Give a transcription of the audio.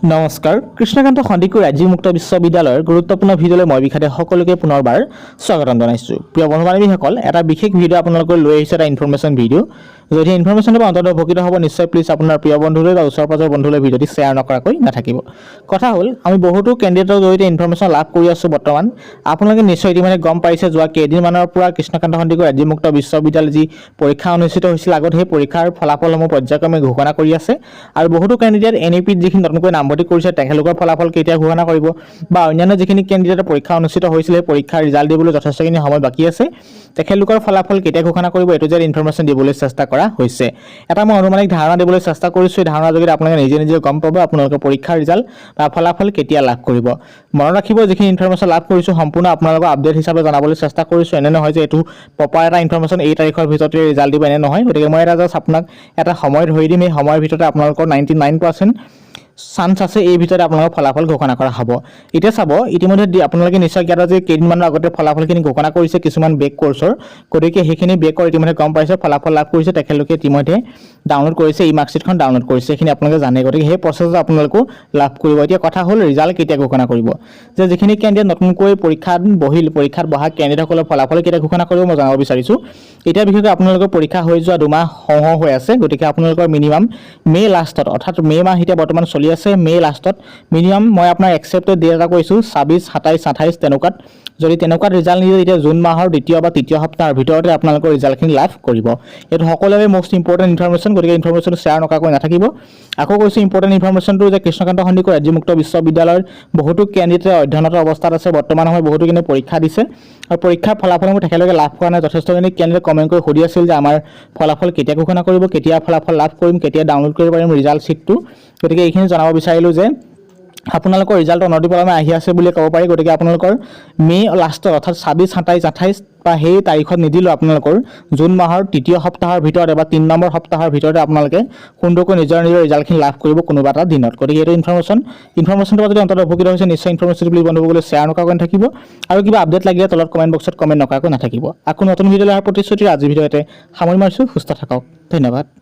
নমস্কাৰ। কৃষ্ণকান্ত সন্দিকৈ ৰাজ্যিক মুক্ত বিশ্ববিদ্যালয়ৰ গুৰুত্বপূৰ্ণ ভিডিঅ'লৈ মই বিষাদে সকলোকে পুনৰবাৰ স্বাগতম জনাইছোঁ। প্ৰিয় বন্ধু বান্ধৱীসকল এটা বিশেষ ভিডিঅ' আপোনালোকৰ লৈ আহিছে এটা ইনফৰ্মেশ্যন ভিডিঅ' যদি ইনফৰ্মেশ্যনৰ পৰা অন্তত হ'ব, নিশ্চয় প্লিজ আপোনাৰ প্ৰিয় বন্ধুলৈ বা ওচৰ পাজৰ বন্ধুলৈ ভিডিঅ'টি শ্বেয়াৰ নকৰাকৈ নাথাকিব। কথা হ'ল, আমি বহুতো কেণ্ডিডেটৰ জৰিয়তে ইনফৰ্মেশ্যন লাভ কৰি আছোঁ বৰ্তমান। আপোনালোকে নিশ্চয় ইতিমধ্যে গম পাইছে, যোৱা কেইদিনমানৰ পৰা কৃষ্ণকান্ত সন্দিকৈ ৰাজ্যিক মুক্ত বিশ্ববিদ্যালয় যি পৰীক্ষা অনুষ্ঠিত হৈছিল, আগত সেই পৰীক্ষাৰ ফলাফলসমূহ পৰ্যায়ক্ৰমে ঘোষণা কৰি আছে। আৰু বহুতো কেণ্ডিডেট এন ই পিত যিখিনি নতুনকৈ নামভৰ্তি কৰিছে, তেখেতলোকৰ ফলাফল কেতিয়া ঘোষণা কৰিব বা অন্যান্য যিখিনি কেণ্ডিডেটৰ পৰীক্ষা অনুষ্ঠিত হৈছিল, পৰীক্ষাৰ ৰিজাল্ট দিবলৈ যথেষ্টখিনি সময় বাকী আছে, তেখেতলোকৰ ফলাফল কেতিয়া ঘোষণা কৰিব এইটো যে ইনফৰ্মেশ্যন দিবলৈ চেষ্টা কৰা হৈছে। এটা মই অনুমানিক ধাৰণা দিবলৈ চেষ্টা কৰিছোঁ, এই ধাৰণাৰ যোগেদি আপোনালোকে নিজে নিজে গম পাব আপোনালোকে পৰীক্ষাৰ ৰিজাল্ট বা ফলাফল কেতিয়া লাভ কৰিব। মনত ৰাখিব, যিখিনি ইনফৰ্মেশ্যন লাভ কৰিছোঁ, সম্পূৰ্ণ আপোনালোকক আপডেট হিচাপে জনাবলৈ চেষ্টা কৰিছোঁ। এনে নহয় যে এইটো প্ৰপাৰ এটা ইনফৰ্মেশ্যন এই তাৰিখৰ ভিতৰতে ৰিজাল্ট দিব, এনে নহয়। গতিকে মই এটা জাষ্ট আপোনাক এটা সময় ধৰি দিম। এই সময়ৰ ভিতৰতে আপোনালোকৰ নাইণ্টি নাইন পাৰ্চেণ্ট চান্স আছে এই ভিতৰতে আপোনালোকৰ ফলাফল ঘোষণা কৰা হ'ব। এতিয়া চাব, ইতিমধ্যে আপোনালোকে নিশ্চয় জ্ঞাত যে কেইদিনমানৰ আগতে ফলাফলখিনি ঘোষণা কৰিছে কিছুমান বেক কৰ্চৰ গতিকে সেইখিনি বেকৰ ইতিমধ্যে গম পাইছে, ফলাফল লাভ কৰিছে, তেখেতলোকে ইতিমধ্যে ডাউনলোড কৰিছে ই মাৰ্কশ্বিটখন ডাউনলোড কৰিছে সেইখিনি আপোনালোকে জানে। গতিকে সেই প্ৰচেছত আপোনালোকো লাভ কৰিব। এতিয়া কথা হ'ল ৰিজাল্ট কেতিয়া ঘোষণা কৰিব। যে যিখিনি কেণ্ডিডেট নতুনকৈ পৰীক্ষাত বহিল, পৰীক্ষাত বহা কেণ্ডিডেটসকলৰ ফলাফল কেতিয়া ঘোষণা কৰিব মই জনাব বিচাৰিছোঁ। এতিয়া বিশেষকৈ আপোনালোকৰ পৰীক্ষা হৈ যোৱা দুমাহ হওঁ হৈ আছে। গতিকে আপোনালোকৰ মিনিমাম মে' লাষ্টত অৰ্থাৎ মে' মাহ এতিয়া বৰ্তমান চলি আছে মে' লাষ্টত মিনিমাম মই আপোনাৰ একচেপ্টেড ডেট এটা কৈছোঁ ছাব্বিছ সাতাইছ আঠাইছ তেনেকুৱাত। যদি তেনেকুৱাত ৰিজাল্ট নিদিয়ে, তেতিয়া জুন মাহৰ দ্বিতীয় বা তৃতীয় সপ্তাহৰ ভিতৰতে আপোনালোকৰ ৰিজাল্টখিনি লাভ কৰিব। এইটো সকলোৰে মষ্ট ইম্পৰ্টেণ্ট ইনফৰ্মেশ্যন গতিকে ইনফৰ্মেশ্যনটো শ্বেয়াৰ নকৰাকৈ নাথাকিব। আকৌ কৈছোঁ ইম্পৰ্টেণ্ট ইনফৰ্মেশ্যনটো যে কৃষ্ণকান্ত সন্দিকৈ ৰাজ্যিক মুক্ত বিশ্ববিদ্যালয়ৰ বহুতো কেণ্ডিডেটে অধ্যয়নৰত অৱস্থাত আছে। বৰ্তমান সময়ত বহুতো কিন্তু পৰীক্ষা দিছে। আৰু পৰীক্ষাৰ ফলাফলসমূহ তেখেতলোকে লাভ কৰা নাই। যথেষ্টখিনি কেন্দ্ৰে কমেণ্ট কৰি সুধি আছিল যে আমাৰ ফলাফল কেতিয়া ঘোষণা কৰিব, কেতিয়া ফলাফল লাভ কৰিম, কেতিয়া ডাউনলোড কৰিব পাৰিম ৰিজাল্ট শ্বিটটো গতিকে এইখিনি জনাব বিচাৰিলোঁ যে আপোনালোকৰ ৰিজাল্ট অনতিপলমে আহি আছে বুলি ক'ব পাৰি, গতিকে আপোনালোকৰ মে' লাষ্টত অৰ্থাৎ ছাব্বিছ, সাতাইছ, আঠাইছ বা সেই তাৰিখত নিদিলেও আপোনালোকৰ জুন মাহৰ তৃতীয় সপ্তাহৰ ভিতৰতে বা তিনি নম্বৰ সপ্তাহৰ ভিতৰতে আপোনালোকে সুন্দৰকৈ নিজৰ নিজৰ ৰিজাল্টখিনি লাভ কৰিব কোনোবা এটা দিনত। গতিকে এইটো ইনফৰ্মেশ্যন ইনফৰ্মেশ্যনটো যদি অন্তত উপকৃত হৈছে, নিশ্চয় ইনফৰ্মেশ্যনটো বুলি বন্ধুসকলে শ্বেয়াৰ নকৰাকৈ নাথাকিব। আৰু কিবা আপডেট লাগিলে তলত কমেণ্ট বক্সত কমেণ্ট নকৰাকৈ নাথাকিব। আকৌ নতুন ভিডিঅ' অহাৰ প্ৰতিশ্ৰুতি, আজিৰ ভিডিঅ'তে সামৰি মাৰিছোঁ, সুস্থ থাকক। ধন্যবাদ।